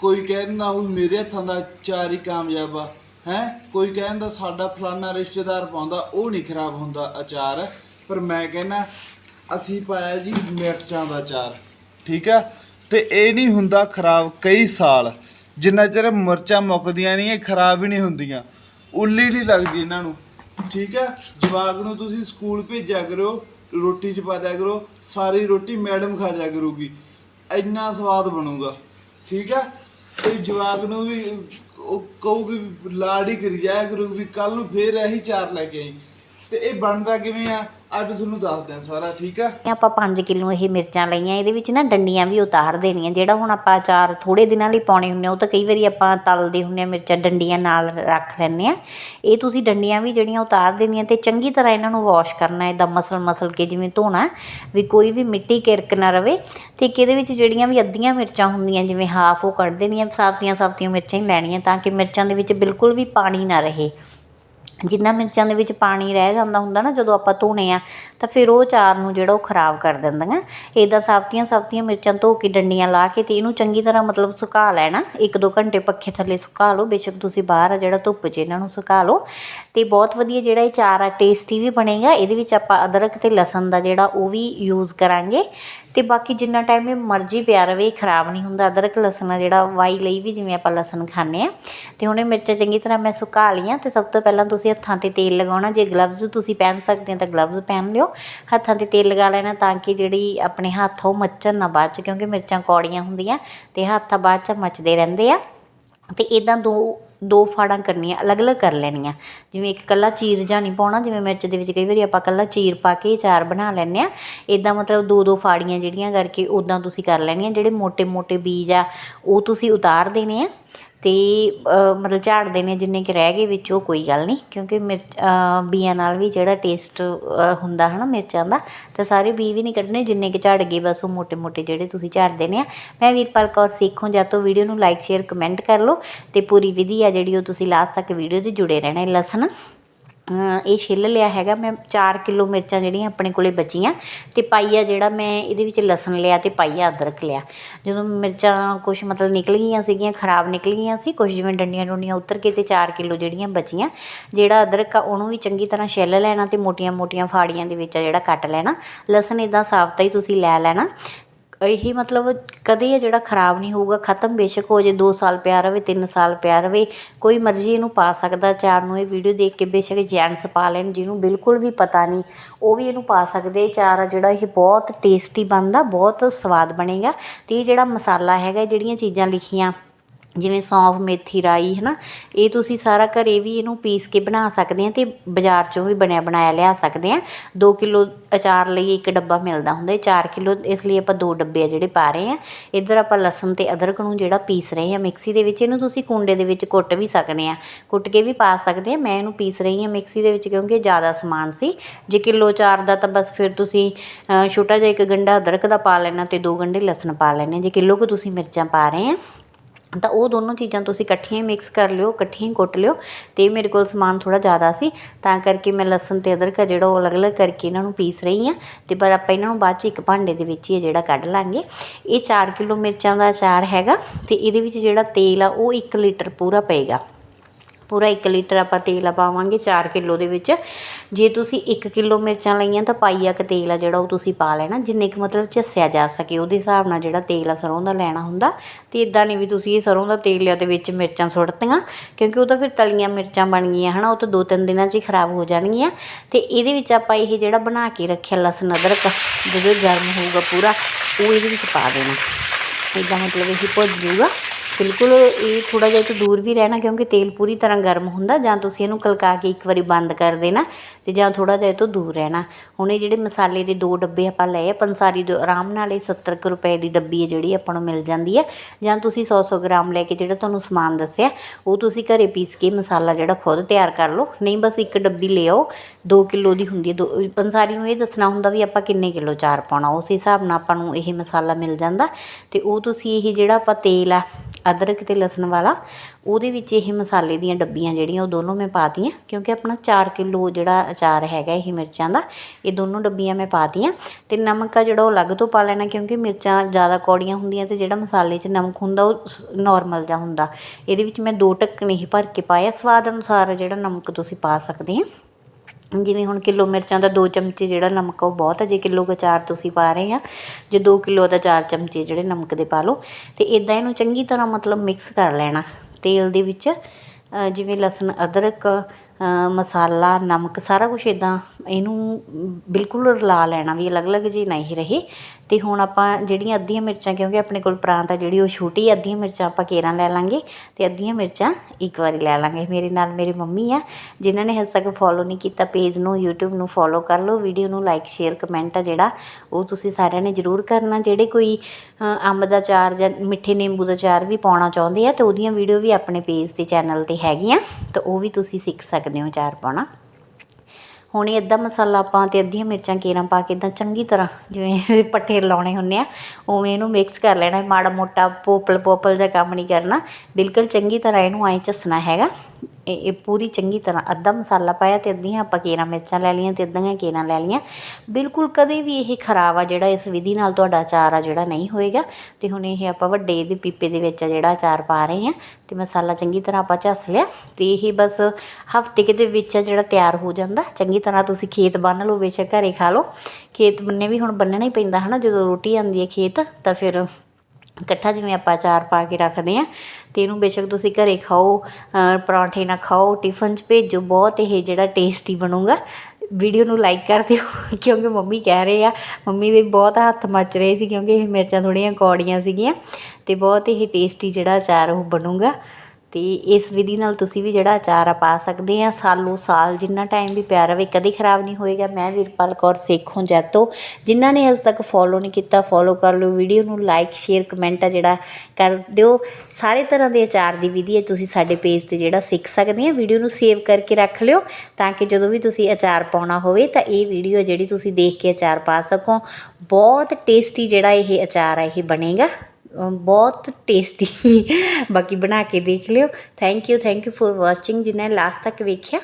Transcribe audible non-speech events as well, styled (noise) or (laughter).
ਕੋਈ ਕਹਿ ਦਿੰਦਾ ਉਹ ਮੇਰੇ ਹੱਥਾਂ ਦਾ ਚਾਰ ਹੀ ਕਾਮਯਾਬ ਆ, ਹੈ? ਕੋਈ ਕਹਿੰਦਾ ਸਾਡਾ ਫਲਾਨਾ ਰਿਸ਼ਤੇਦਾਰ ਪਾਉਂਦਾ, ਉਹ ਨਹੀਂ ਖਰਾਬ ਹੁੰਦਾ ਅਚਾਰ ਪਰ ਮੈਂ ਕਹਿੰਦਾ, ਅਸੀਂ ਪਾਇਆ ਜੀ ਮਿਰਚਾਂ ਦਾ ਅਚਾਰ ਠੀਕ ਆ? ਤੇ ਇਹ ਨਹੀਂ ਹੁੰਦਾ ਖਰਾਬ ਕਈ ਸਾਲ। ਜਿੰਨਾ ਚਿਰ ਮਿਰਚਾਂ ਮੁੱਕਦੀਆਂ ਨਹੀਂ, ਇਹ ਖਰਾਬ ਹੀ ਨਹੀਂ ਹੁੰਦੀਆਂ। ਉੱਲੀ ਨਹੀਂ ਲੱਗਦੀ ਇਹਨਾਂ ਨੂੰ, ਠੀਕ ਆ? ਜਵਾਕ ਨੂੰ ਤੁਸੀਂ ਸਕੂਲ ਭੇਜਿਆ ਕਰੋ, ਰੋਟੀ ਚ ਪਾ ਦਿਆ ਕਰੋ, ਸਾਰੀ ਰੋਟੀ ਮੈਡਮ ਖਾ ਜਾ ਕਰੂਗੀ। ਇੰਨਾ ਸਵਾਦ ਬਣੂਗਾ, ਠੀਕ ਆ? ਤੇ ਜਵਾਕ ਨੂੰ ਵੀ ਉਹ ਕਹੂਗੀ ਵੀ ਲਾੜ ਹੀ ਕਰੀ ਜਾਇਆ ਕਰੂਗੀ ਵੀ ਕੱਲ ਨੂੰ ਫੇਰ ਇਹੀ ਚਾਰ ਲੈ ਕੇ ਆਈ। ਤੇ ਇਹ ਬਣਦਾ ਕਿਵੇਂ ਆ? ਅੱਜ ਤੁਹਾਨੂੰ ਦੱਸਦੇ ਆ ਸਾਰਾ, ਠੀਕ ਆ? ਆਪਾਂ 5 ਕਿਲੋ ਇਹ ਮਿਰਚਾਂ ਲਈਆਂ, ਇਹਦੇ ਵਿੱਚ ਨਾ ਡੰਡੀਆਂ ਵੀ ਉਤਾਰ ਦੇਣੀਆਂ, ਜਿਹੜਾ ਹੁਣ ਆਪਾਂ ਅਚਾਰ ਥੋੜੇ ਦਿਨਾਂ ਲਈ ਪਾਉਣੇ ਹੁੰਨੇ ਉਹ ਤਾਂ ਕਈ ਵਾਰੀ ਆਪਾਂ ਤਲਦੇ ਹੁੰਨੇ ਆ ਮਿਰਚਾਂ, ਡੰਡੀਆਂ ਨਾਲ ਰੱਖ ਲੈਂਦੇ ਆ। ਇਹ ਤੁਸੀਂ ਡੰਡੀਆਂ ਵੀ ਜਿਹੜੀਆਂ ਉਤਾਰ ਦੇਣੀਆਂ ਤੇ ਚੰਗੀ ਤਰ੍ਹਾਂ ਇਹਨਾਂ ਨੂੰ ਵਾਸ਼ ਕਰਨਾ ਇਹਦਾ ਮਸਲ ਮਸਲ ਕੇ ਜਿਵੇਂ ਧੋਣਾ, ਵੀ ਕੋਈ ਵੀ ਮਿੱਟੀ ਕਿਰਕ ਨਾ ਰਵੇ ਤੇ ਇੱਕ ਇਹਦੇ ਵਿੱਚ ਜਿਹੜੀਆਂ ਵੀ ਅੱਧੀਆਂ ਮਿਰਚਾਂ ਹੁੰਦੀਆਂ, ਜਿਵੇਂ ਹਾਫ ਉਹ ਕੱਢ ਦੇਣੀਆਂ ਸਾਫਤੀਆਂ ਸਾਫਤੀਆਂ ਮਿਰਚਾਂ ਹੀ ਲੈਣੀਆਂ ਤਾਂ ਕਿ ਮਿਰਚਾਂ ਦੇ ਵਿੱਚ ਬਿਲਕੁਲ ਵੀ ਪਾਣੀ ਨਾ ਰਹੇ। ਜਿੰਨਾ ਮਿਰਚਾਂ ਦੇ ਵਿੱਚ ਪਾਣੀ ਰਹਿ ਜਾਂਦਾ ਹੁੰਦਾ ਨਾ, ਜਦੋਂ ਆਪਾਂ ਧੋਣੇ ਆ, ਤਾਂ ਫਿਰ ਉਹ ਚਾਰ ਨੂੰ ਜਿਹੜਾ ਉਹ ਖਰਾਬ ਕਰ ਦਿੰਦੀਆਂ ਇੱਦਾਂ ਸਾਫਤੀਆਂ ਸਾਫਤੀਆਂ ਮਿਰਚਾਂ ਧੋ ਕੇ ਡੰਡੀਆਂ ਲਾ ਕੇ ਤੇ ਇਹਨੂੰ ਚੰਗੀ ਤਰ੍ਹਾਂ ਮਤਲਬ ਸੁਕਾ ਲੈਣਾ। ਇੱਕ ਦੋ ਘੰਟੇ ਪੱਖੇ ਥੱਲੇ ਸੁਕਾ ਲਓ, ਬੇਸ਼ੱਕ ਤੁਸੀਂ ਬਾਹਰ ਆ ਜਿਹੜਾ ਧੁੱਪ 'ਚ ਇਹਨਾਂ ਨੂੰ ਸੁਕਾ ਲਓ। ਤੇ ਬਹੁਤ ਵਧੀਆ ਜਿਹੜਾ ਇਹ ਚਾਰ ਆ, ਟੇਸਟੀ ਵੀ ਬਣੇਗਾ। ਇਹਦੇ ਵਿੱਚ ਆਪਾਂ ਅਦਰਕ ਤੇ ਲਸਣ ਦਾ ਜਿਹੜਾ ਉਹ ਵੀ ਯੂਜ਼ ਕਰਾਂਗੇ। ਅਤੇ ਬਾਕੀ ਜਿੰਨਾ ਟਾਈਮ ਇਹ ਮਰਜ਼ੀ ਪਿਆ ਰਵੇ ਇਹ ਖਰਾਬ ਨਹੀਂ ਹੁੰਦਾ, ਅਦਰਕ, ਲਸਣ ਆ ਜਿਹੜਾ ਵਾਈ ਲਈ ਵੀ ਜਿਵੇਂ ਆਪਾਂ ਲਸਣ ਖਾਂਦੇ ਆ। ਤੇ ਹੁਣ ਇਹ ਮਿਰਚਾਂ ਚੰਗੀ ਤਰ੍ਹਾਂ ਮੈਂ ਸੁਕਾ ਲਈਆਂ ਤੇ ਸਭ ਤੋਂ ਪਹਿਲਾਂ ਤੁਸੀਂ ਹੱਥਾਂ ਤੇ ਤੇਲ ਲਗਾਉਣਾ, ਜੇ ਗਲਵਜ਼ ਤੁਸੀਂ ਪਹਿਨ ਸਕਦੇ ਹੋ ਤਾਂ ਗਲਵਜ਼ ਪਹਿਨ ਲਿਓ। ਹੱਥਾਂ ਤੇ ਤੇਲ ਲਗਾ ਲੈਣਾ ਤਾਂ ਕਿ ਜਿਹੜੀ ਆਪਣੇ ਹੱਥ ਉਹ ਮੱਚਣ ਨਾ ਬਾਅਦ ਚ, ਕਿਉਂਕਿ ਮਿਰਚਾਂ ਕੌੜੀਆਂ ਹੁੰਦੀਆਂ ਤੇ ਹੱਥ ਬਾਅਦ ਚ ਮੱਚਦੇ ਰਹਿੰਦੇ ਆ। ਤੇ ਇਦਾਂ ਦੋ ਦੋ ਫਾੜਾਂ ਕਰਨੀਆਂ, ਅਲੱਗ-ਅਲੱਗ ਕਰ ਲੈਣੀਆਂ। ਜਿਵੇਂ ਇੱਕ ਕੱਲਾ ਚੀਰ ਜਾਂ ਪਾਉਣਾ, ਜਿਵੇਂ ਮਿਰਚ ਦੇ ਵਿੱਚ ਕਈ ਵਾਰੀ ਆਪਾਂ ਕੱਲਾ ਚੀਰ ਪਾ ਕੇ ਚਾਰ ਬਣਾ ਲੈਂਦੇ ਆ ਇਦਾਂ ਮਤਲਬ ਦੋ ਦੋ ਫਾੜੀਆਂ ਜਿਹੜੀਆਂ ਕਰਕੇ ਉਦਾਂ ਤੁਸੀਂ ਕਰ ਲੈਣੀਆਂ, ਜਿਹੜੇ ਮੋٹے ਮੋٹے ਬੀਜ ਆ, ਉਹ ਤੁਸੀਂ ਉਤਾਰ ਦੇਣੇ ਆ। ਅਤੇ ਮਤਲਬ ਝਾੜਦੇ ਨੇ ਜਿੰਨੇ ਕੁ ਰਹਿ ਗਏ ਵਿੱਚ, ਉਹ ਕੋਈ ਗੱਲ ਨਹੀਂ, ਕਿਉਂਕਿ ਮਿਰਚ ਬੀਆਂ ਨਾਲ ਵੀ ਜਿਹੜਾ ਟੇਸਟ ਹੁੰਦਾ ਹੈ ਨਾ ਮਿਰਚਾਂ ਦਾ, ਤਾਂ ਸਾਰੇ ਬੀ ਵੀ ਨਹੀਂ ਕੱਢਣੇ, ਜਿੰਨੇ ਕੁ ਝੜ ਗਏ ਬਸ ਉਹ ਮੋٹے ਮੋٹے ਜਿਹੜੇ ਤੁਸੀਂ ਝਾੜਦੇ ਨੇ ਆ। ਮੈਂ ਵੀਰਪਾਲ ਕੌਰ ਸਿੱਖੋਂ ਜਾਂ ਤੋਂ ਵੀਡੀਓ ਨੂੰ ਲਾਈਕ ਸ਼ੇਅਰ ਕਮੈਂਟ ਕਰ ਲਓ ਅਤੇ ਪੂਰੀ ਵਿਧੀ ਆ ਜਿਹੜੀ ਉਹ ਤੁਸੀਂ ਲਾਸਟ ਤੱਕ ਵੀਡੀਓ 'ਚ ਜੁੜੇ ਰਹਿਣਾ ਲਸਣ। ਇਹ ਛਿੱਲ ਲਿਆ ਹੈਗਾ, ਮੈਂ 4 ਕਿਲੋ ਮਿਰਚਾਂ ਜਿਹੜੀਆਂ ਆਪਣੇ ਕੋਲੇ ਬਚੀਆਂ ਤੇ ਪਾਈਆ ਜਿਹੜਾ ਮੈਂ ਇਹਦੇ ਵਿੱਚ ਲਸਣ ਲਿਆ ਤੇ ਪਾਈਆ ਅਦਰਕ ਲਿਆ। ਜਦੋਂ ਮਿਰਚਾਂ ਕੁਝ ਮਤਲਬ ਨਿਕਲ ਗਈਆਂ ਸੀਗੀਆਂ, ਖਰਾਬ ਨਿਕਲ ਗਈਆਂ ਸੀ ਕੁਝ ਜਿਵੇਂ ਡੰਡੀਆਂ ਡੁੰਡੀਆਂ ਉਤਰ ਕੇ ਤੇ 4 ਕਿਲੋ ਜਿਹੜੀਆਂ ਬਚੀਆਂ, ਜਿਹੜਾ ਅਦਰਕ ਆ ਉਹਨੂੰ ਵੀ ਚੰਗੀ ਤਰ੍ਹਾਂ ਛਿੱਲ ਲੈਣਾ ਤੇ ਮੋਟੀਆਂ-ਮੋਟੀਆਂ ਫਾੜੀਆਂ ਦੇ ਵਿੱਚ ਆ ਜਿਹੜਾ ਕੱਟ ਲੈਣਾ। ਲਸਣ ਇਦਾਂ ਸਾਫ਼ ਤਾਂ ਹੀ ਤੁਸੀਂ ਲੈ ਲੈਣਾ। ਇਹੀ ਮਤਲਬ ਕਦੇ ਇਹ ਜਿਹੜਾ ਖਰਾਬ ਨਹੀਂ ਹੋਊਗਾ, ਖਤਮ ਬੇਸ਼ੱਕ ਹੋ ਜੇ 2 ਸਾਲ ਪਿਆ ਰਵੇ 3 ਸਾਲ ਪਿਆ ਰਵੇ, ਕੋਈ ਮਰਜ਼ੀ ਇਹਨੂੰ ਪਾ ਸਕਦਾ, ਚਾਰ ਨੂੰ ਇਹ ਵੀਡੀਓ ਦੇਖ ਕੇ ਬੇਸ਼ੱਕ ਜੈਂਟਸ ਪਾ ਲੈਣ, ਜਿਹਨੂੰ ਬਿਲਕੁਲ ਵੀ ਪਤਾ ਨਹੀਂ, ਉਹ ਵੀ ਇਹਨੂੰ ਪਾ ਸਕਦੇ ਚਾਰ ਆ ਜਿਹੜਾ ਇਹ ਬਹੁਤ ਟੇਸਟੀ ਬਣਦਾ, ਬਹੁਤ ਸਵਾਦ ਬਣੇਗਾ, ਤੇ ਇਹ ਜਿਹੜਾ ਮਸਾਲਾ ਹੈਗਾ ਜਿਹੜੀਆਂ ਚੀਜ਼ਾਂ ਲਿਖੀਆਂ ਜਿਵੇਂ ਸੌਂਫ, ਮੇਥੀ, ਰਾਈ ਹੈ ਨਾ ਇਹ ਤੁਸੀਂ ਸਾਰਾ ਘਰੇ ਵੀ ਇਹਨੂੰ ਪੀਸ ਕੇ ਬਣਾ ਸਕਦੇ ਆ ਤੇ ਬਾਜ਼ਾਰ ਚੋਂ ਵੀ ਬਣਿਆ ਬਣਾਇਆ ਲਿਆ ਸਕਦੇ ਆ। 2 ਕਿਲੋ ਅਚਾਰ ਲਈ ਇੱਕ ਡੱਬਾ ਮਿਲਦਾ ਹੁੰਦਾ ਇਹ 4 ਕਿਲੋ, ਇਸ ਲਈ ਆਪਾਂ ਦੋ ਡੱਬੇ ਆ ਜਿਹੜੇ ਪਾ ਰਹੇ ਆ। ਇੱਧਰ ਆਪਾਂ ਲਸਣ ਤੇ ਅਦਰਕ ਨੂੰ ਜਿਹੜਾ ਪੀਸ ਰਹੇ ਆ ਮਿਕਸੀ ਦੇ ਵਿੱਚ, ਇਹਨੂੰ ਤੁਸੀਂ ਕੁੰਡੇ ਦੇ ਵਿੱਚ ਕੁੱਟ ਵੀ ਸਕਦੇ ਆ। ਕੁੱਟ ਕੇ ਵੀ ਪਾ ਸਕਦੇ ਆ, ਮੈਂ ਇਹਨੂੰ ਪੀਸ ਰਹੀ ਆ ਮਿਕਸੀ ਦੇ ਵਿੱਚ ਕਿਉਂਕਿ ਜ਼ਿਆਦਾ ਸਮਾਨ ਸੀ। ਜੇ ਕਿਲੋ ਚਾਰ ਦਾ ਤਾਂ ਬਸ ਫਿਰ ਤੁਸੀਂ ਛੋਟਾ ਜਿਹਾ ਇੱਕ ਗੰਢਾ ਅਦਰਕ ਦਾ ਪਾ ਲੈਣਾ ਤੇ ਦੋ ਗੰਢੇ ਲਸਣ ਪਾ ਲੈਣੇ ਜੇ ਕਿਲੋ ਕੁ ਤੁਸੀਂ ਮਿਰਚਾਂ ਪਾ ਰਹੇ ਆ ਤਾਂ ਉਹ ਦੋਨੋਂ ਚੀਜ਼ਾਂ ਤੁਸੀਂ ਇਕੱਠੀਆਂ ਮਿਕਸ ਕਰ ਲਿਓ, ਇਕੱਠੀਆਂ ਹੀ ਕੁੱਟ ਲਿਓ ਤੇ ਮੇਰੇ ਕੋਲ ਸਮਾਨ ਥੋੜਾ ਜ਼ਿਆਦਾ ਸੀ, ਤਾਂ ਕਰਕੇ ਮੈਂ ਲਸਣ ਤੇ ਅਦਰਕ ਆ ਜਿਹੜਾ ਉਹ ਅਲੱਗ-ਅਲੱਗ ਕਰਕੇ ਇਹਨਾਂ ਨੂੰ ਪੀਸ ਰਹੀ ਆ ਤੇ ਪਰ ਆਪਾਂ ਇਹਨਾਂ ਨੂੰ ਬਾਅਦ ਚ ਇੱਕ ਭਾਂਡੇ ਦੇ ਵਿੱਚ ਹੀ ਜਿਹੜਾ ਕੱਢ ਲਾਂਗੇ। ਇਹ 4 ਕਿਲੋ ਮਿਰਚਾਂ ਦਾ ਅਚਾਰ ਹੈਗਾ ਤੇ ਇਹਦੇ ਵਿੱਚ ਜਿਹੜਾ ਤੇਲ ਆ ਉਹ 1 ਲੀਟਰ ਪੂਰਾ ਪਏਗਾ। ਪੂਰਾ 1 ਲੀਟਰ ਆਪਾਂ ਤੇਲ ਪਾਵਾਂਗੇ 4 ਕਿਲੋ ਦੇ ਵਿੱਚ। ਜੇ ਤੁਸੀਂ 1 ਕਿਲੋ ਮਿਰਚਾਂ ਲਈਆਂ ਤਾਂ ਪਾਈਆ ਕ ਤੇਲ ਆ ਜਿਹੜਾ ਉਹ ਤੁਸੀਂ ਪਾ ਲੈਣਾ, ਜਿੰਨੇ ਕੁ ਮਤਲਬ ਝੱਸਿਆ ਜਾ ਸਕੇ ਉਹਦੇ ਹਿਸਾਬ ਨਾਲ ਜਿਹੜਾ ਤੇਲ ਆ ਸਰੋਂ ਦਾ ਲੈਣਾ ਹੁੰਦਾ। ਤੇ ਇਦਾਂ ਨਹੀਂ ਵੀ ਤੁਸੀਂ ਇਹ ਸਰੋਂ ਦਾ ਤੇਲ ਲਿਆ ਤੇ ਵਿੱਚ ਮਿਰਚਾਂ ਸੁੱਟਤੀਆਂ, ਕਿਉਂਕਿ ਉਹ ਤਾਂ ਫਿਰ ਤਲੀਆਂ ਮਿਰਚਾਂ ਬਣ ਗਈਆਂ, ਹਨਾ, ਉਹ ਤਾਂ ਦੋ ਤਿੰਨ ਦਿਨਾਂ 'ਚ ਹੀ ਖਰਾਬ ਹੋ ਜਾਣਗੀਆਂ। ਤੇ ਇਹਦੇ ਵਿੱਚ ਆਪਾਂ ਇਹ ਜਿਹੜਾ ਬਣਾ ਕੇ ਰੱਖਿਆ ਲਸਣ ਅਦਰਕ, ਜਦੋਂ ਗਰਮ ਹੋਊਗਾ ਪੂਰਾ, ਉਹ ਇਹਦੇ ਵਿੱਚ ਪਾ ਦੇਣਾ। ਇਦਾਂ ਮਤਲਬ ਇਹ ਭੁੱਜ ਜਾਊਗਾ। ਬਿਲਕੁਲ ਇਹ ਥੋੜਾ ਜਿਹਾ ਤੋਂ ਦੂਰ ਵੀ ਰਹਿਣਾ ਕਿਉਂਕਿ ਤੇਲ ਪੂਰੀ ਤਰ੍ਹਾਂ ਗਰਮ ਹੁੰਦਾ, ਜਾਂ ਤੁਸੀਂ ਇਹਨੂੰ ਕਲਕਾ ਕੇ ਇੱਕ ਵਾਰੀ ਬੰਦ ਕਰ ਦੇਣਾ ਤੇ ਜਾਂ ਥੋੜਾ ਜਿਹਾ ਇਹ ਤੋਂ ਦੂਰ ਰਹਿਣਾ। ਹੁਣ ਇਹ ਜਿਹੜੇ ਮਸਾਲੇ ਦੇ ਦੋ ਡੱਬੇ ਆਪਾਂ ਲਏ ਆ, ਪੰਸਾਰੀ ਦੇ ਆਰਾਮ ਨਾਲ ਇਹ 70 ਕੁ ਰੁਪਏ ਦੀ ਡੱਬੀ ਹੈ ਜਿਹੜੀ ਆਪਾਂ ਨੂੰ ਮਿਲ ਜਾਂਦੀ ਹੈ। ਜਾਂ ਤੁਸੀਂ 100 100 ਗ੍ਰਾਮ ਲੈ ਕੇ ਜਿਹੜਾ ਤੁਹਾਨੂੰ ਸਮਾਨ ਦੱਸਿਆ, ਉਹ ਤੁਸੀਂ ਘਰੇ ਪੀਸ ਕੇ ਮਸਾਲਾ ਜਿਹੜਾ ਖੁਦ ਤਿਆਰ ਕਰ ਲਓ। ਨਹੀਂ ਬਸ ਇੱਕ ਡੱਬੀ ਲੈ ਆਓ 2 ਕਿਲੋ ਦੀ ਹੁੰਦੀ ਹੈ, ਦੋ ਪੰਸਾਰੀ ਨੂੰ ਇਹ ਦੱਸਣਾ ਹੁੰਦਾ ਵੀ ਆਪਾਂ ਕਿੰਨੇ ਕਿਲੋ ਚਾਰ ਪਾਉਣਾ, ਉਸ ਹਿਸਾਬ ਨਾਲ ਆਪਾਂ ਨੂੰ ਇਹ ਮਸਾਲਾ ਮਿਲ ਜਾਂਦਾ। ਤੇ ਉਹ ਤੁਸੀਂ ਇਹ ਜਿਹੜਾ ਆਪਾਂ ਤੇਲ ਆ ਅਦਰਕ ਤੇ ਲਸਣ ਵਾਲਾ, ਉਹਦੇ ਵਿੱਚ ਇਹ ਮਸਾਲੇ ਦੀਆਂ ਡੱਬੀਆਂ ਜਿਹੜੀਆਂ ਉਹ ਦੋਨੋਂ ਮੈਂ ਪਾਤੀਆਂ, ਕਿਉਂਕਿ ਆਪਣਾ 4 ਕਿਲੋ ਜਿਹੜਾ ਅਚਾਰ ਹੈਗਾ ਇਹ ਮਿਰਚਾਂ ਦਾ, ਇਹ ਦੋਨੋਂ ਡੱਬੀਆਂ ਮੈਂ ਪਾਤੀਆਂ। ਤੇ ਨਮਕ ਆ ਜਿਹੜਾ ਉਹ ਅਲੱਗ ਤੋਂ ਪਾ ਲੈਣਾ, ਕਿਉਂਕਿ ਮਿਰਚਾਂ ਜ਼ਿਆਦਾ ਕੌੜੀਆਂ ਹੁੰਦੀਆਂ ਤੇ ਜਿਹੜਾ ਮਸਾਲੇ 'ਚ ਨਮਕ ਹੁੰਦਾ ਉਹ ਨਾਰਮਲ ਜਿਹਾ ਹੁੰਦਾ। ਇਹਦੇ ਵਿੱਚ ਮੈਂ ਦੋ ਢੱਕਣ ਹੀ ਭਰ ਕੇ ਪਾਇਆ ਸਵਾਦ ਅਨੁਸਾਰ ਜਿਹੜਾ ਨਮਕ ਤੁਸੀਂ ਪਾ ਸਕਦੇ ਆ। ਜਿਵੇਂ ਹੁਣ ਕਿਲੋ ਮਿਰਚਾਂ ਦਾ ਦੋ ਚਮਚੇ ਜਿਹੜਾ ਨਮਕ ਆ, ਉਹ ਬਹੁਤ ਹੈ ਜੇ ਕਿਲੋ ਕੁ ਅਚਾਰ ਤੁਸੀਂ ਪਾ ਰਹੇ ਆ, ਜੇ 2 ਕਿਲੋ ਦਾ 4 ਚਮਚੇ ਜਿਹੜੇ ਨਮਕ ਦੇ ਪਾ ਲਓ, ਤੇ ਇਦਾਂ ਇਹਨੂੰ ਚੰਗੀ ਤਰ੍ਹਾਂ ਮਤਲਬ ਮਿਕਸ ਕਰ ਲੈਣਾ। ਤੇਲ ਦੇ ਵਿੱਚ ਜਿਵੇਂ ਲਸਣ, ਅਦਰਕ ਮਸਾਲਾ, ਨਮਕ, ਸਾਰਾ ਕੁਝ ਇਦਾਂ ਇਹਨੂੰ ਬਿਲਕੁਲ ਰਲਾ ਲੈਣਾ ਵੀ ਅਲੱਗ-ਅਲੱਗ ਜੀ ਨਹੀਂ ਰਹੇ। ਅਤੇ ਹੁਣ ਆਪਾਂ ਜਿਹੜੀਆਂ ਅੱਧੀਆਂ ਮਿਰਚਾਂ, ਕਿਉਂਕਿ ਆਪਣੇ ਕੋਲ ਪ੍ਰਾਂਤ ਆ ਜਿਹੜੀ ਉਹ ਛੋਟੀ ਅੱਧੀਆਂ ਮਿਰਚਾਂ ਆਪਾਂ ਕੇਰਾਂ ਲੈ ਲਾਂਗੇ ਅਤੇ ਅੱਧੀਆਂ ਮਿਰਚਾਂ ਇੱਕ ਵਾਰੀ ਲੈ ਲਾਂਗੇ। ਮੇਰੇ ਨਾਲ ਮੇਰੀ ਮੰਮੀ ਆ, ਜਿਨ੍ਹਾਂ ਨੇ ਹਜੇ ਤੱਕ ਫੋਲੋ ਨਹੀਂ ਕੀਤਾ ਪੇਜ ਨੂੰ, YouTube ਨੂੰ ਫੋਲੋ ਕਰ ਲਓ ਵੀਡੀਓ ਨੂੰ ਲਾਈਕ ਸ਼ੇਅਰ ਕਮੈਂਟ ਆ ਜਿਹੜਾ, ਉਹ ਤੁਸੀਂ ਸਾਰਿਆਂ ਨੇ ਜ਼ਰੂਰ ਕਰਨਾ। ਜਿਹੜੇ ਕੋਈ ਅੰਬ ਦਾ ਚਾਰ ਜਾਂ ਮਿੱਠੇ ਨਿੰਬੂ ਦਾ ਚਾਰ ਵੀ ਪਾਉਣਾ ਚਾਹੁੰਦੇ ਆ, ਤੇ ਉਹਦੀਆਂ ਵੀਡੀਓ ਵੀ ਆਪਣੇ ਪੇਜ ਤੇ ਚੈਨਲ ਤੇ ਹੈਗੀਆਂ, ਤਾਂ ਉਹ ਵੀ ਤੁਸੀਂ ਸਿੱਖ ਸਕਦੇ ਹੋ ਚਾਰ ਪਾਉਣਾ। ਹੁਣ ਇਹ ਅੱਧਾ ਮਸਾਲਾ ਆਪਾਂ ਤੇ ਅੱਧੀਆਂ ਮਿਰਚਾਂ, ਕੇਰਾਂ ਪਾ ਕੇ ਇਦਾਂ ਚੰਗੀ ਤਰ੍ਹਾਂ ਜਿਵੇਂ (laughs) ਪੱਠੇ ਲਾਉਣੇ ਹੁੰਦੇ ਆ, ਉਵੇਂ ਇਹਨੂੰ ਮਿਕਸ ਕਰ ਲੈਣਾ, ਮਾੜਾ ਮੋਟਾ ਪੋਪਲ ਪੋਪਲ ਜਿਹਾ ਕੰਮ ਨਹੀਂ ਕਰਨਾ, ਬਿਲਕੁਲ ਚੰਗੀ ਤਰ੍ਹਾਂ ਇਹਨੂੰ ਐਂ ਝੱਸਣਾ ਹੈਗਾ। ਇਹ ਇਹ ਪੂਰੀ ਚੰਗੀ ਤਰ੍ਹਾਂ ਅੱਧਾ ਮਸਾਲਾ ਪਾਇਆ ਤੇ ਅੱਧੀਆਂ ਆਪਾਂ ਕੇਰਾਂ ਮਿਰਚਾਂ ਲੈ ਲਈਆਂ ਤੇ ਅੱਧੀਆਂ ਕੇਰਾਂ ਲੈ ਲਈਆਂ। ਬਿਲਕੁਲ ਕਦੇ ਵੀ ਇਹ ਖਰਾਬ ਆ ਜਿਹੜਾ ਇਸ ਵਿਧੀ ਨਾਲ ਤੁਹਾਡਾ ਅਚਾਰ ਆ ਜਿਹੜਾ ਨਹੀਂ ਹੋਏਗਾ। ਤੇ ਹੁਣ ਇਹ ਆਪਾਂ ਵੱਡੇ ਦੇ ਪੀਪੇ ਦੇ ਵਿੱਚ ਆ ਜਿਹੜਾ ਅਚਾਰ ਪਾ ਰਹੇ ਆ ਤੇ ਮਸਾਲਾ ਚੰਗੀ ਤਰ੍ਹਾਂ ਆਪਾਂ ਝੱਸ ਲਿਆ ਤੇ ਇਹ ਬਸ ਹਫ਼ਤੇ ਕੁ ਦੇ ਵਿੱਚ ਆ ਜਿਹੜਾ ਤਿਆਰ ਹੋ ਜਾਂਦਾ। ਚੰਗੀ ਤਰ੍ਹਾਂ ਤੁਸੀਂ ਖੇਤ ਬੰਨ ਲਓ, ਬੇਸ਼ੱਕ ਘਰੇ ਖਾ ਲਓ। ਖੇਤ ਬੰਨੇ ਵੀ ਹੁਣ ਬੰਨਣਾ ਹੀ ਪੈਂਦਾ ਹਨਾ। ਜਦੋਂ ਰੋਟੀ ਆਉਂਦੀ ਹੈ ਖੇਤ, ਤਾਂ ਫਿਰ ਇਕੱਠਾ ਜਿਵੇਂ ਆਪਾਂ ਅਚਾਰ ਪਾ ਕੇ ਰੱਖਦੇ ਹਾਂ ਅਤੇ ਇਹਨੂੰ ਬੇਸ਼ੱਕ ਤੁਸੀਂ ਘਰ ਖਾਓ ਪਰੌਂਠੇ ਨਾਲ ਖਾਓ, ਟਿਫਨ 'ਚ ਭੇਜੋ, ਬਹੁਤ ਇਹ ਜਿਹੜਾ ਟੇਸਟੀ ਬਣੂਗਾ। ਵੀਡੀਓ ਨੂੰ ਲਾਈਕ ਕਰ ਦਿਓ, (laughs) ਕਿਉਂਕਿ ਮੰਮੀ ਕਹਿ ਰਹੇ ਆ, ਮੰਮੀ ਦੇ ਬਹੁਤ ਹੱਥ ਮੱਚ ਰਹੇ ਸੀ ਕਿਉਂਕਿ ਇਹ ਮਿਰਚਾਂ ਥੋੜ੍ਹੀਆਂ ਕੌੜੀਆਂ ਸੀਗੀਆਂ ਅਤੇ ਬਹੁਤ ਇਹ ਟੇਸਟੀ ਜਿਹੜਾ ਅਚਾਰ ਉਹ ਬਣੂਗਾ। ਅਤੇ ਇਸ ਵਿਧੀ ਨਾਲ ਤੁਸੀਂ ਵੀ ਜਿਹੜਾ ਅਚਾਰ ਆ ਪਾ ਸਕਦੇ ਆ। ਸਾਲੋ ਸਾਲ ਜਿੰਨਾ ਟਾਈਮ ਵੀ ਪਿਆ ਰਵੇ, ਕਦੇ ਖਰਾਬ ਨਹੀਂ ਹੋਏਗਾ। ਮੈਂ ਵੀਰਪਾਲ ਕੌਰ ਸੇਖੋਂ ਜੈਤੋ। ਜਿਨ੍ਹਾਂ ਨੇ ਅਜੇ ਤੱਕ ਫੋਲੋ ਨਹੀਂ ਕੀਤਾ ਫੋਲੋ ਕਰ ਲਓ। ਵੀਡੀਓ ਨੂੰ ਲਾਈਕ ਸ਼ੇਅਰ ਕਮੈਂਟ ਆ ਜਿਹੜਾ ਕਰ ਦਿਓ। ਸਾਰੇ ਤਰ੍ਹਾਂ ਦੇ ਅਚਾਰ ਦੀ ਵਿਧੀ ਹੈ ਤੁਸੀਂ ਸਾਡੇ ਪੇਜ ਤੇ ਜਿਹੜਾ ਸਿੱਖ ਸਕਦੇ ਆ ਵੀਡੀਓ ਨੂੰ ਸੇਵ ਕਰਕੇ ਰੱਖ ਲਿਓ ਤਾਂ ਕਿ ਜਦੋਂ ਵੀ ਤੁਸੀਂ ਅਚਾਰ ਪਾਉਣਾ ਹੋਵੇ ਤਾਂ ਇਹ ਵੀਡੀਓ ਜਿਹੜੀ ਤੁਸੀਂ ਦੇਖ ਕੇ ਅਚਾਰ ਪਾ ਸਕੋ। ਬਹੁਤ ਟੇਸਟੀ ਜਿਹੜਾ ਇਹ ਅਚਾਰ ਆ, ਇਹ ਬਣੇਗਾ। ਬਹੁਤ ਟੇਸਟੀ ਬਾਕੀ ਬਣਾ ਕੇ ਦੇਖ ਲਿਓ। Thank you thank you for watching ਜਿਨ੍ਹਾਂ ਨੇ ਲਾਸਟ ਤੱਕ ਵੇਖਿਆ।